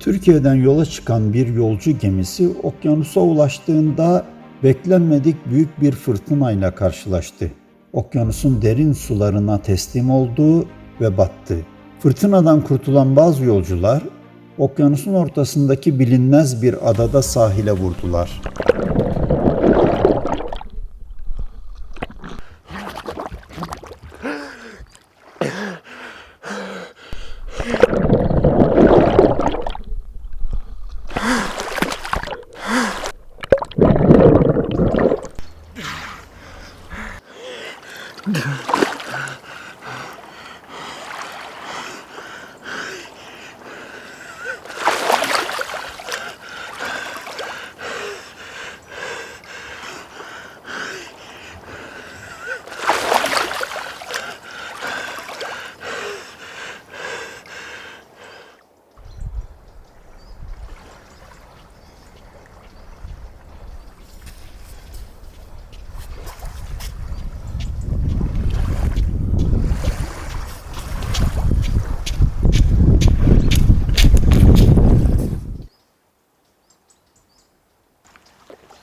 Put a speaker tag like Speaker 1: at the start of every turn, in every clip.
Speaker 1: Türkiye'den yola çıkan bir yolcu gemisi okyanusa ulaştığında beklenmedik büyük bir fırtınayla karşılaştı. Okyanusun derin sularına teslim oldu ve battı. Fırtınadan kurtulan bazı yolcular okyanusun ortasındaki bilinmez bir adada sahile vurdular.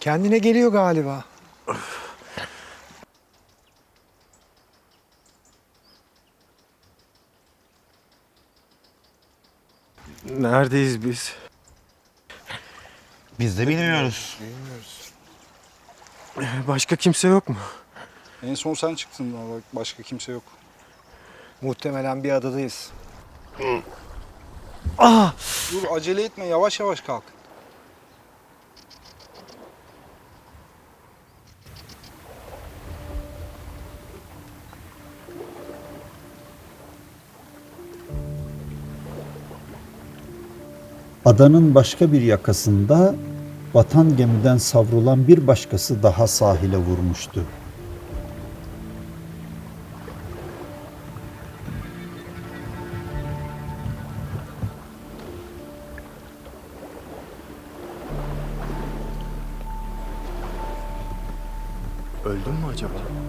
Speaker 2: Kendine geliyor galiba. Neredeyiz biz?
Speaker 3: Biz de bilmiyoruz.
Speaker 2: Başka kimse yok mu?
Speaker 4: En son sen çıktın ama başka kimse yok.
Speaker 2: Muhtemelen bir adadayız.
Speaker 4: Dur acele etme yavaş yavaş kalk.
Speaker 1: Adanın başka bir yakasında vatan gemiden savrulan bir başkası daha sahile vurmuştu.
Speaker 2: Öldün mü acaba?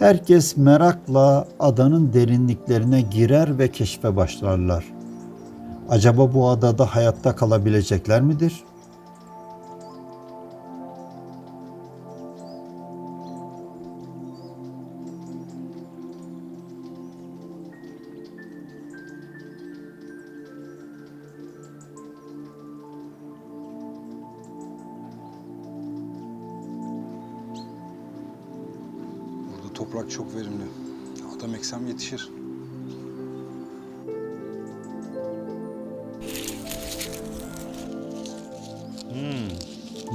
Speaker 1: Herkes merakla adanın derinliklerine girer ve keşfe başlarlar. Acaba bu adada hayatta kalabilecekler midir?
Speaker 4: Toprak çok verimli. Adam eksem yetişir.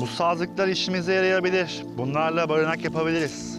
Speaker 3: Bu sazlıklar işimize yarayabilir. Bunlarla barınak yapabiliriz.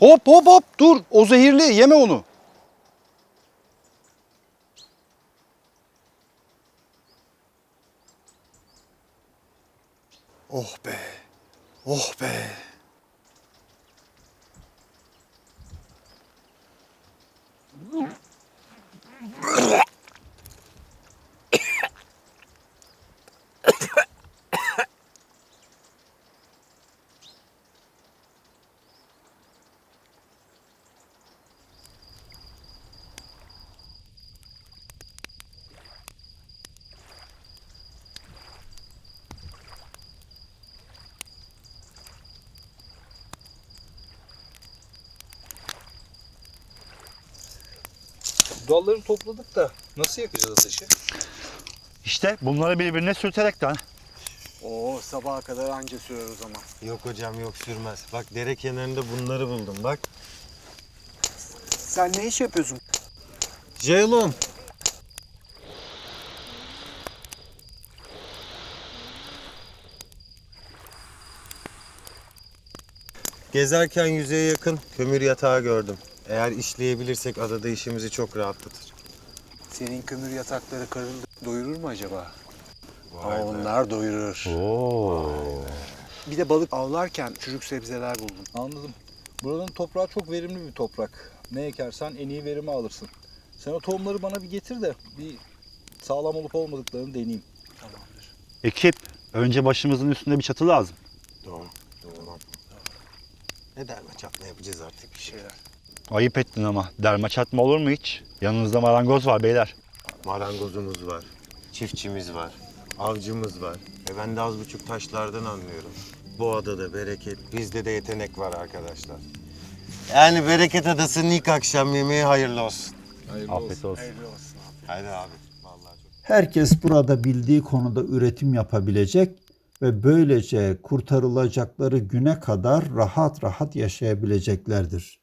Speaker 4: Hop hop hop dur. O zehirli. Yeme onu.
Speaker 2: Oh be. Oh be.
Speaker 4: Dalları topladık da nasıl yakacağız ateşi?
Speaker 3: İşte bunları birbirine sürterekten.
Speaker 2: Oo sabaha kadar anca sürer o zaman.
Speaker 5: Yok hocam yok sürmez. Bak dere kenarında bunları buldum bak.
Speaker 2: Sen ne iş yapıyorsun?
Speaker 5: Ceylon. Gezerken yüzeye yakın kömür yatağı gördüm. Eğer işleyebilirsek adada işimizi çok rahatlatır.
Speaker 2: Senin kömür yatakları karın doyurur mu acaba?
Speaker 5: Vay
Speaker 2: Aa,
Speaker 5: be.
Speaker 2: onlar doyurur.
Speaker 3: Oo.
Speaker 2: Bir de balık avlarken çürük sebzeler buldum.
Speaker 4: Anladım. Buranın toprağı çok verimli bir toprak. Ne ekersen en iyi verimi alırsın. Sen o tohumları bana bir getir de bir sağlam olup olmadıklarını deneyeyim.
Speaker 2: Tamamdır.
Speaker 3: Ekip, önce başımızın üstünde bir çatı lazım.
Speaker 5: Tamam. Tamam. Ne derme çatma yapacağız artık.
Speaker 2: Bir şeyler.
Speaker 3: Ayıp ettin ama. Derme çatma olur mu hiç? Yanınızda marangoz var beyler.
Speaker 5: Marangozumuz var. Çiftçimiz var. Avcımız var. E ben de az buçuk taşlardan anlıyorum. Bu adada bereket, bizde de yetenek var arkadaşlar. Yani Bereket Adası'nın ilk akşam yemeği hayırlı olsun.
Speaker 4: Hayırlı
Speaker 3: Afiyet olsun.
Speaker 2: Hayırlı olsun abi.
Speaker 5: Haydi abi. Vallahi çok.
Speaker 1: Herkes burada bildiği konuda üretim yapabilecek ve böylece kurtarılacakları güne kadar rahat rahat yaşayabileceklerdir.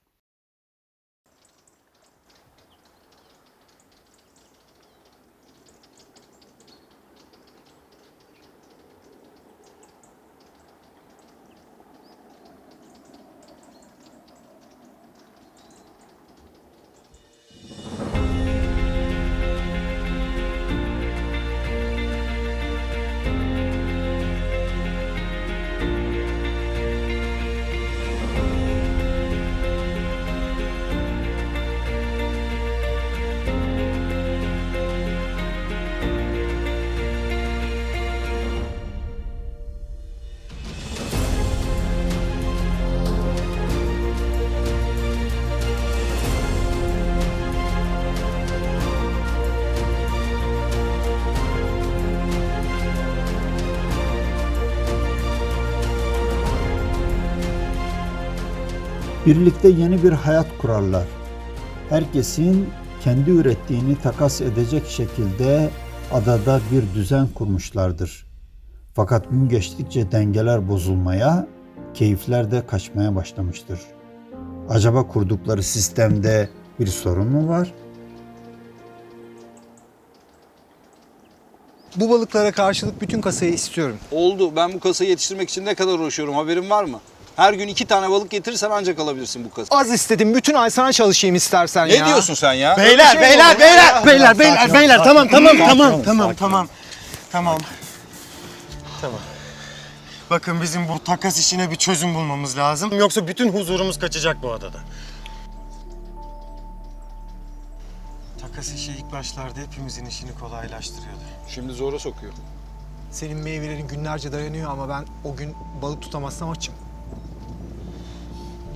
Speaker 1: Birlikte yeni bir hayat kurarlar. Herkesin kendi ürettiğini takas edecek şekilde adada bir düzen kurmuşlardır. Fakat gün geçtikçe dengeler bozulmaya, keyifler de kaçmaya başlamıştır. Acaba kurdukları sistemde bir sorun mu var?
Speaker 2: Bu balıklara karşılık bütün kasayı istiyorum.
Speaker 6: Oldu. Ben bu kasayı yetiştirmek için ne kadar uğraşıyorum haberin var mı? Her gün iki tane balık getirirsen ancak alabilirsin bu kasayı.
Speaker 2: Az istedim. Bütün ay sana çalışayım istersen
Speaker 6: Ne
Speaker 2: ya.
Speaker 6: diyorsun sen ya?
Speaker 5: Beyler,
Speaker 6: Öyle şey mi
Speaker 5: beyler,
Speaker 6: olur ya?
Speaker 5: beyler, beyler, beyler, beyler, tamam, tamam, tamam, tamam, tamam, tamam, tamam. Bakın bizim bu takas işine bir çözüm bulmamız lazım. Yoksa bütün huzurumuz kaçacak bu adada. Takas işi ilk başlarda hepimizin işini kolaylaştırıyordu.
Speaker 4: Şimdi zora sokuyor.
Speaker 2: Senin meyvelerin günlerce dayanıyor ama ben o gün balık tutamazsam açım.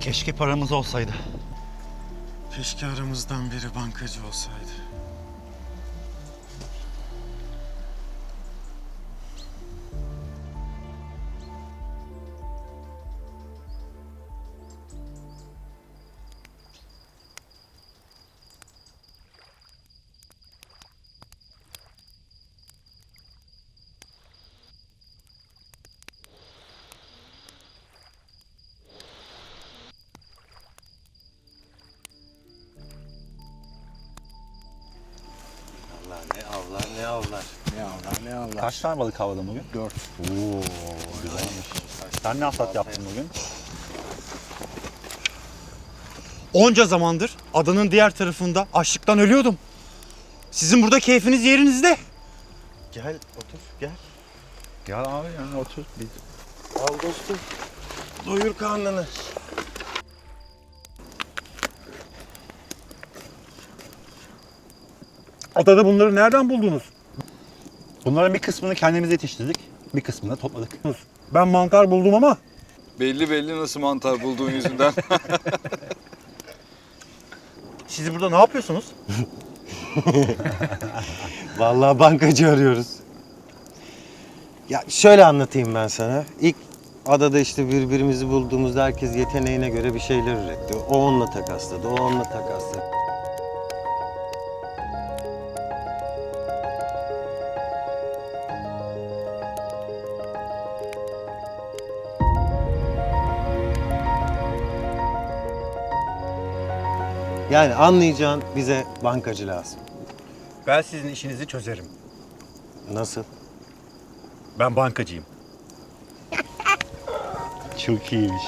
Speaker 3: Keşke paramız olsaydı.
Speaker 5: Keşke aramızdan biri bankacı olsaydı.
Speaker 3: Tane balık avladın bugün?
Speaker 2: Dört.
Speaker 3: Oo, güzelmiş. Sen ne hasat yaptın bugün?
Speaker 7: Onca zamandır adanın diğer tarafında açlıktan ölüyordum. Sizin burada keyfiniz yerinizde.
Speaker 5: Gel otur gel.
Speaker 3: Gel abi yani otur. Bir
Speaker 5: Al dostum. Doyur karnını.
Speaker 7: Adada bunları nereden buldunuz?
Speaker 3: Bunların bir kısmını kendimiz yetiştirdik. Bir kısmını da topladık.
Speaker 7: Ben mantar buldum ama
Speaker 6: Belli belli nasıl mantar bulduğun yüzünden.
Speaker 7: siz burada ne yapıyorsunuz?
Speaker 5: Vallahi bankacı arıyoruz. Ya şöyle anlatayım ben sana. İlk adada işte birbirimizi bulduğumuzda herkes yeteneğine göre bir şeyler üretti. O onunla takasladı, o onunla takasladı. Yani anlayacağın bize bankacı lazım.
Speaker 7: Ben sizin işinizi çözerim.
Speaker 5: Nasıl?
Speaker 7: Ben bankacıyım.
Speaker 3: Çok iyiymiş.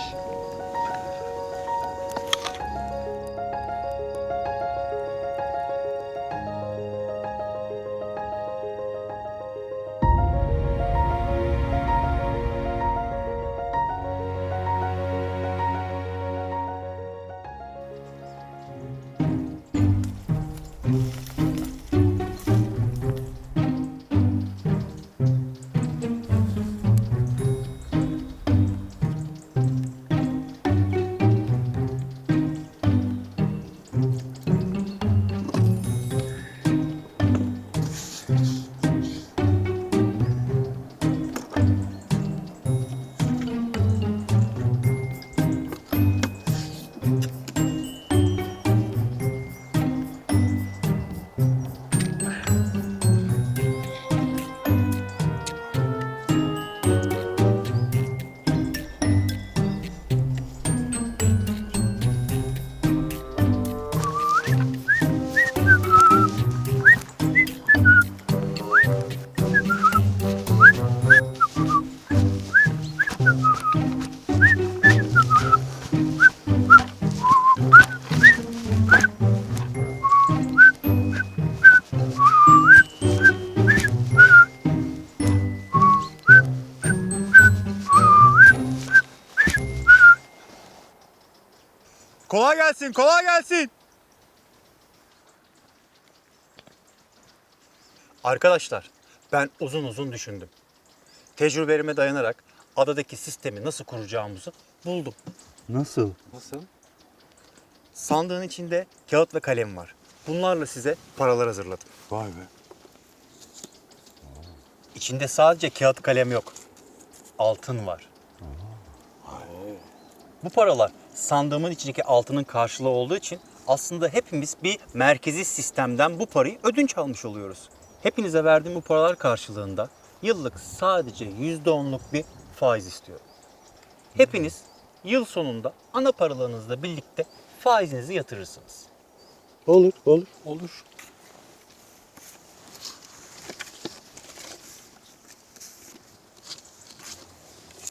Speaker 7: Kolay gelsin, kolay gelsin. Arkadaşlar, ben uzun uzun düşündüm. Tecrübelerime dayanarak adadaki sistemi nasıl kuracağımızı buldum.
Speaker 3: Nasıl?
Speaker 7: Sandığın içinde kağıt ve kalem var. Bunlarla size paralar hazırladım.
Speaker 3: Vay be.
Speaker 7: İçinde sadece kağıt kalem yok. Altın var. Bu paralar sandığımın içindeki altının karşılığı olduğu için aslında hepimiz bir merkezi sistemden bu parayı ödünç almış oluyoruz. Hepinize verdiğim bu paralar karşılığında yıllık sadece %10'luk bir faiz istiyorum. Hepiniz yıl sonunda ana paralarınızla birlikte faizinizi yatırırsınız.
Speaker 5: Olur, olur.
Speaker 6: Olur.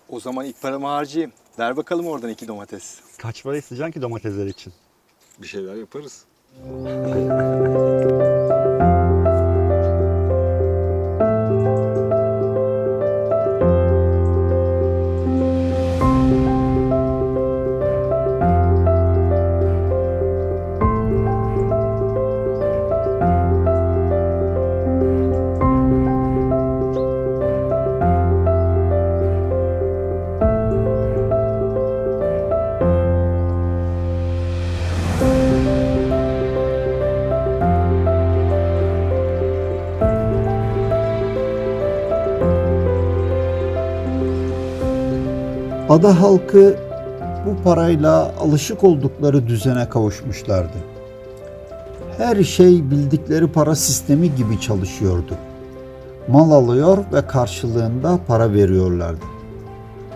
Speaker 8: O zaman ilk paramı harcayayım. Ver bakalım oradan iki domates.
Speaker 3: Kaç para isteyeceksin ki domatesler için?
Speaker 8: Bir şeyler yaparız.
Speaker 1: Ada halkı bu parayla alışık oldukları düzene kavuşmuşlardı. Her şey bildikleri para sistemi gibi çalışıyordu. Mal alıyor ve karşılığında para veriyorlardı.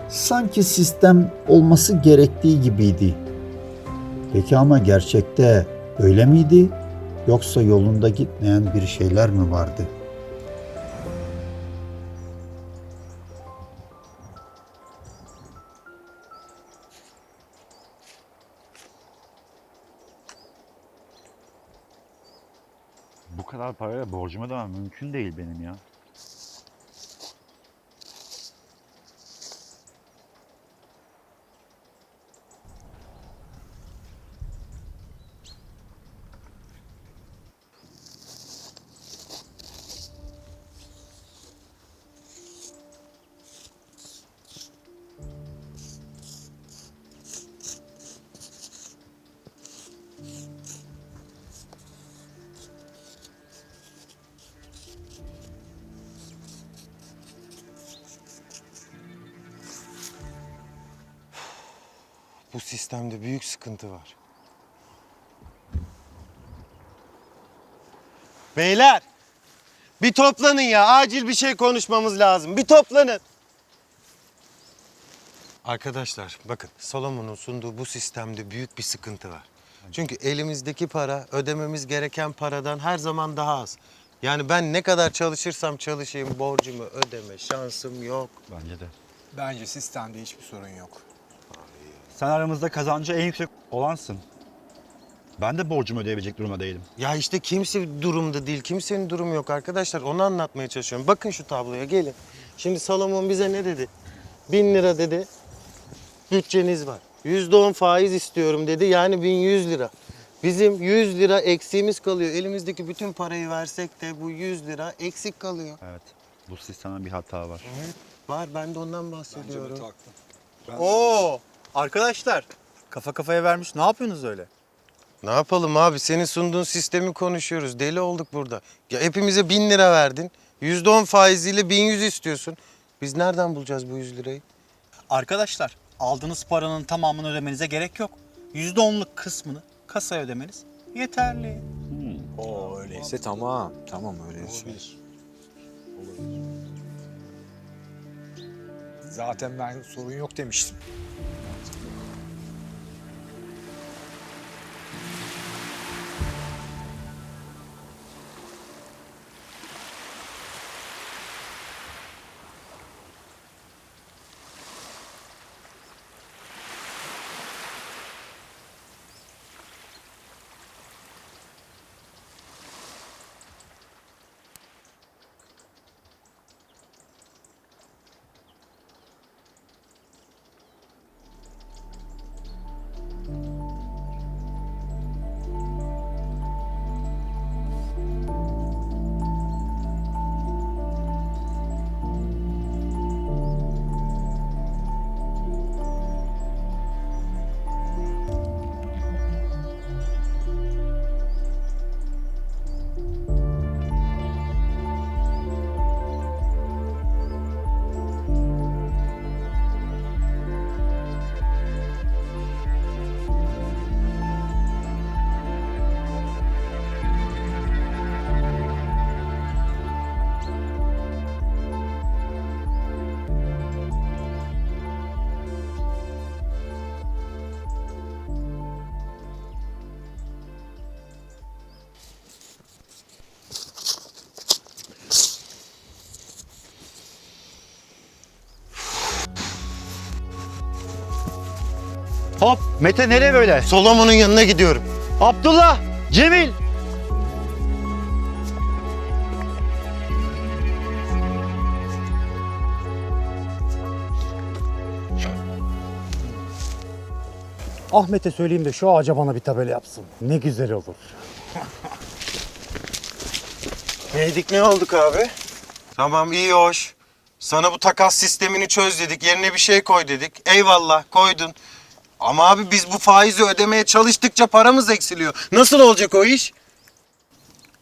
Speaker 1: Sanki sistem olması gerektiği gibiydi. Peki ama gerçekte öyle miydi? Yoksa yolunda gitmeyen bir şeyler mi vardı?
Speaker 3: Kadar parayla borcuma ödemem mümkün değil benim ya.
Speaker 5: Bu sistemde büyük sıkıntı var. Beyler! Bir toplanın ya. Acil bir şey konuşmamız lazım. Bir toplanın. Arkadaşlar bakın Solomon'un sunduğu bu sistemde büyük bir sıkıntı var. Çünkü elimizdeki para ödememiz gereken paradan her zaman daha az. Yani ben ne kadar çalışırsam çalışayım borcumu ödeme şansım yok.
Speaker 3: Bence de.
Speaker 2: Bence sistemde hiçbir sorun yok.
Speaker 3: Sen aramızda kazancı en yüksek olansın. Ben de borcumu ödeyebilecek durumda değilim.
Speaker 5: Ya işte kimse durumda değil, kimsenin durumu yok arkadaşlar. Onu anlatmaya çalışıyorum. Bakın şu tabloya gelin. Şimdi Salomon bize ne dedi? Bin lira dedi. Bütçeniz var. Yüzde on faiz istiyorum dedi. Yani 1100 lira. Bizim 100 lira eksiğimiz kalıyor. Elimizdeki bütün parayı versek de bu 100 lira eksik kalıyor.
Speaker 3: Evet. Bu sistemde bir hata var.
Speaker 5: Var ben de ondan bahsediyorum.
Speaker 7: Oo arkadaşlar kafa kafaya vermiş ne yapıyorsunuz öyle?
Speaker 5: Ne yapalım abi? Senin sunduğun sistemi konuşuyoruz. Deli olduk burada. Ya hepimize bin lira verdin. Yüzde on faiziyle bin yüz istiyorsun. Biz nereden bulacağız bu yüz lirayı?
Speaker 7: Arkadaşlar aldığınız paranın tamamını ödemenize gerek yok. %10'luk kısmını kasaya ödemeniz yeterli.
Speaker 2: Oo öyleyse tamam. Tamam öyleyse. Zaten ben sorun yok demiştim.
Speaker 3: Mete nereye böyle?
Speaker 5: Solomon'un yanına gidiyorum.
Speaker 3: Abdullah! Cemil!
Speaker 9: Ahmet'e söyleyeyim de şu ağaca bana bir tabela yapsın. Ne güzel olur.
Speaker 5: Neydik ne olduk abi? Tamam iyi hoş. Sana bu takas sistemini çöz dedik. Yerine bir şey koy dedik. Eyvallah koydun. Ama abi biz bu faizi ödemeye çalıştıkça paramız eksiliyor. Nasıl olacak o iş?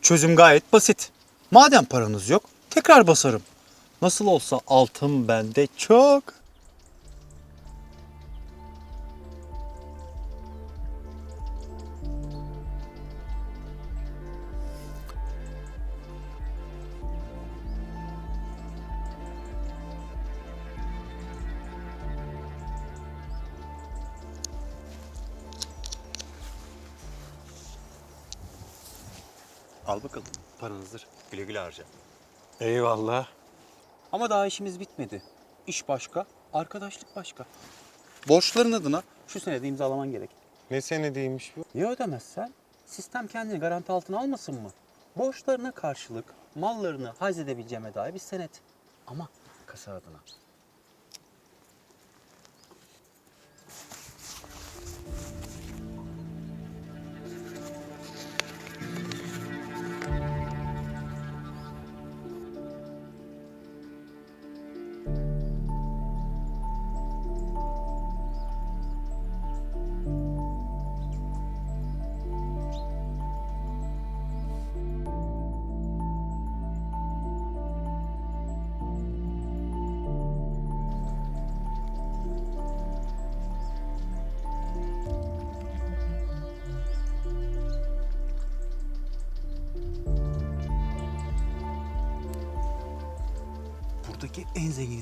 Speaker 7: Çözüm gayet basit. Madem paranız yok tekrar basarım. Nasıl olsa altın bende çok. Al bakalım paranızdır. Güle güle harca.
Speaker 5: Eyvallah.
Speaker 7: Ama daha işimiz bitmedi. İş başka, arkadaşlık başka. Borçların adına şu senede imzalaman gerek.
Speaker 5: Ne senediymiş bu?
Speaker 7: Ya ödemezsen sistem kendini garanti altına almasın mı? Borçlarına karşılık mallarını hazedebileceğime dair bir senet. Ama kasa adına.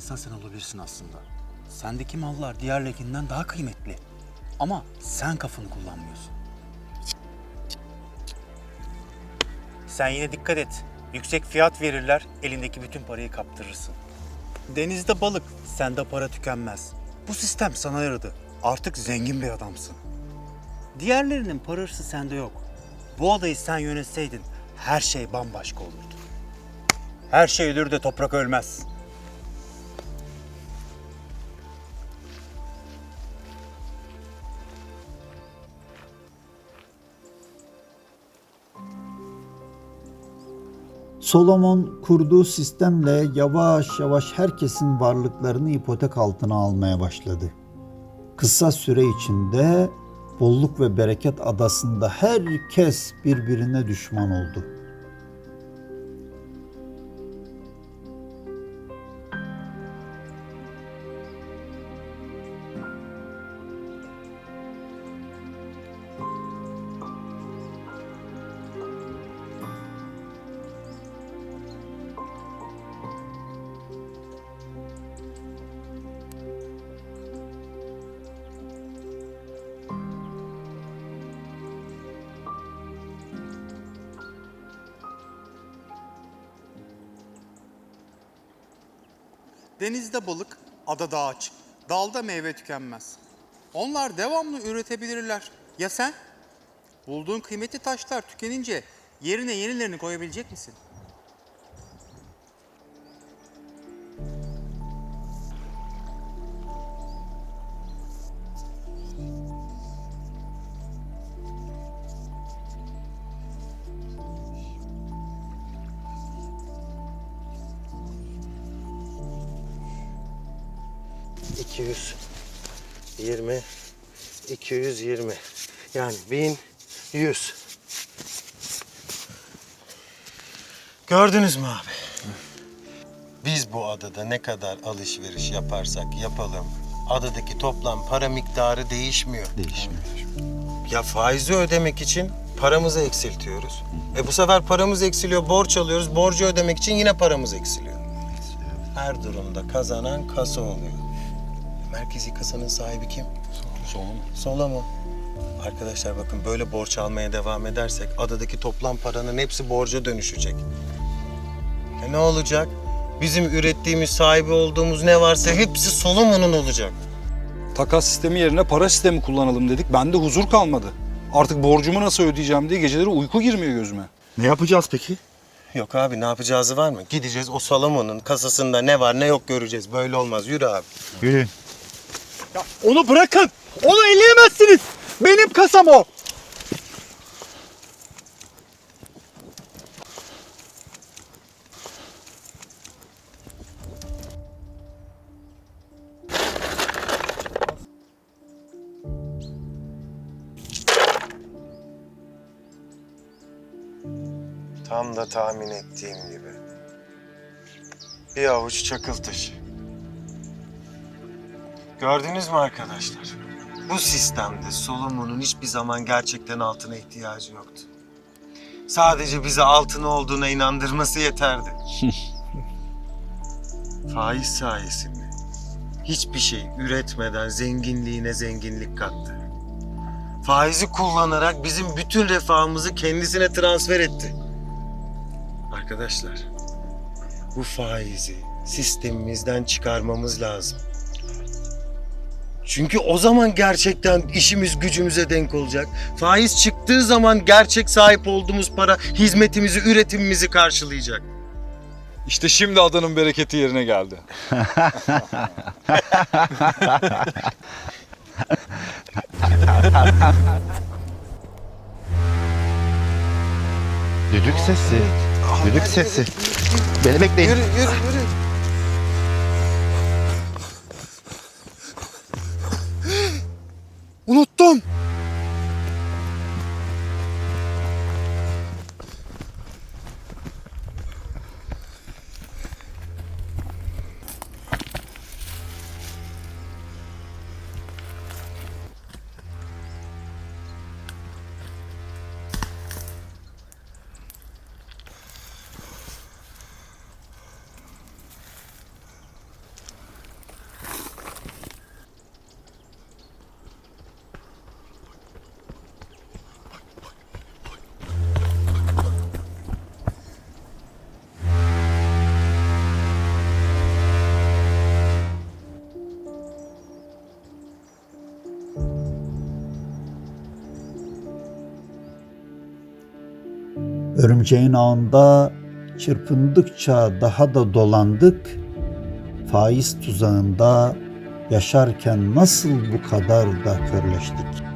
Speaker 7: İnsan sen olabilirsin aslında. Sendeki mallar diğerlerinden daha kıymetli. Ama sen kafanı kullanmıyorsun. Sen yine dikkat et. Yüksek fiyat verirler, elindeki bütün parayı kaptırırsın. Denizde balık, sende para tükenmez. Bu sistem sana yaradı. Artık zengin bir adamsın. Diğerlerinin parası sende yok. Bu adayı sen yönetseydin her şey bambaşka olurdu. Her şey ölür de toprak ölmez.
Speaker 1: Solomon kurduğu sistemle yavaş yavaş herkesin varlıklarını ipotek altına almaya başladı. Kısa süre içinde bolluk ve bereket adasında herkes birbirine düşman oldu.
Speaker 10: Denizde balık, adada ağaç, dalda meyve tükenmez. Onlar devamlı üretebilirler. Ya sen? Bulduğun kıymetli taşlar tükenince yerine yenilerini koyabilecek misin?
Speaker 5: İki yüz yirmi, iki yüz yirmi. Yani bin yüz. Gördünüz mü abi? Biz bu adada ne kadar alışveriş yaparsak yapalım, adadaki toplam para miktarı değişmiyor.
Speaker 3: Değişmiyor.
Speaker 5: Ya faizi ödemek için paramızı eksiltiyoruz. E bu sefer paramız eksiliyor, borç alıyoruz. Borcu ödemek için yine paramız eksiliyor. Her durumda kazanan kasa oluyor. Merkezi kasanın sahibi kim?
Speaker 3: Solomon.
Speaker 5: Solomon. Arkadaşlar bakın böyle borç almaya devam edersek adadaki toplam paranın hepsi borca dönüşecek. E ne olacak? Bizim ürettiğimiz, sahibi olduğumuz ne varsa hepsi Solomon'un olacak.
Speaker 6: Takas sistemi yerine para sistemi kullanalım dedik. Bende huzur kalmadı. Artık borcumu nasıl ödeyeceğim diye geceleri uyku girmiyor gözüme.
Speaker 3: Ne yapacağız peki?
Speaker 5: Yok abi ne yapacağız var mı? Gideceğiz o Solomon'un kasasında ne var ne yok göreceğiz. Böyle olmaz. Yürü abi.
Speaker 3: Yürüyün.
Speaker 10: Onu bırakın! Onu elleyemezsiniz! Benim kasam o!
Speaker 5: Tam da tahmin ettiğim gibi. Bir avuç çakıl taşı. Gördünüz mü arkadaşlar? Bu sistemde Solomon'un hiçbir zaman gerçekten altına ihtiyacı yoktu. Sadece bize altın olduğuna inandırması yeterdi. Faiz sayesinde hiçbir şey üretmeden zenginliğine zenginlik kattı. Faizi kullanarak bizim bütün refahımızı kendisine transfer etti. Arkadaşlar, bu faizi sistemimizden çıkarmamız lazım. Çünkü o zaman gerçekten işimiz gücümüze denk olacak. Faiz çıktığı zaman gerçek sahip olduğumuz para hizmetimizi, üretimimizi karşılayacak.
Speaker 6: İşte şimdi adanın bereketi yerine geldi.
Speaker 3: Düdük sesi. Düdük sesi. Beni bekleyin.
Speaker 2: Unuttum.
Speaker 1: Örümceğin ağında çırpındıkça daha da dolandık. Faiz tuzağında yaşarken nasıl bu kadar da körleştik?